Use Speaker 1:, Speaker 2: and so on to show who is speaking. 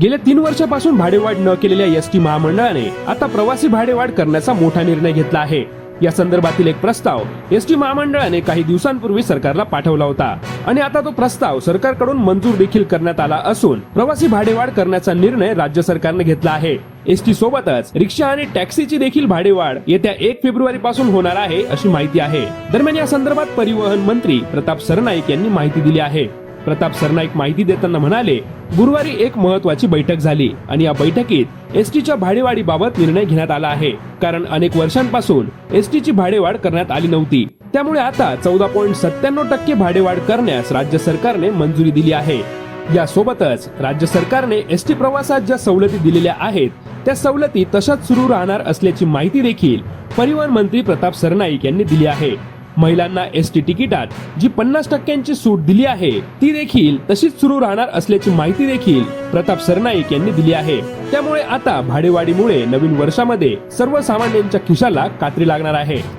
Speaker 1: गेल्या तीन वर्षापासून भाडेवाढ न केलेल्या एस टी महामंडळाने आता प्रवासी भाडेवाढ करण्याचा मोठा निर्णय घेतला आहे. या संदर्भातील एक प्रस्ताव एस टी महामंडळाने काही दिवसांपूर्वी सरकारला पाठवला होता आणि आता तो प्रस्ताव सरकारकडून मंजूर देखील करण्यात आला असून प्रवासी भाडेवाढ करण्याचा निर्णय राज्य सरकारने घेतला आहे. एस टी सोबतच रिक्षा आणि टॅक्सीची देखील भाडेवाढ येत्या एक फेब्रुवारी पासून होणार आहे अशी माहिती आहे. दरम्यान या संदर्भात परिवहन मंत्री प्रताप सरनाईक यांनी माहिती दिली आहे. प्रताप सरनाईक माहिती देताना म्हणाले गुरुवारी एक महत्वाची बैठक झाली आणि या बैठकीत एस टीच्या भाडेवाढीबाबत निर्णय घेण्यात आला आहे. कारण अनेक वर्षांपासून एस टीची भाडेवाढ करण्यात आली नव्हती. त्यामुळे आता चौदा पॉईंट सत्त्याण्णव टक्के भाडेवाढ करण्यास राज्य सरकारने मंजुरी दिली आहे. यासोबतच राज्य सरकारने एस टी प्रवासात ज्या सवलती दिलेल्या आहेत त्या सवलती तशाच सुरू राहणार असल्याची माहिती देखील परिवहन मंत्री प्रताप सरनाईक यांनी दिली आहे. महिलांना एस टी तिकिटात जी पन्नास टक्क्यांची सूट दिली आहे ती देखील तशीच सुरू राहणार असल्याची माहिती देखील प्रताप सरनाईक यांनी दिली आहे. त्यामुळे आता भाडेवाढीमुळे नवीन वर्षामध्ये सर्वसामान्यांच्या खिशाला कात्री लागणार आहे.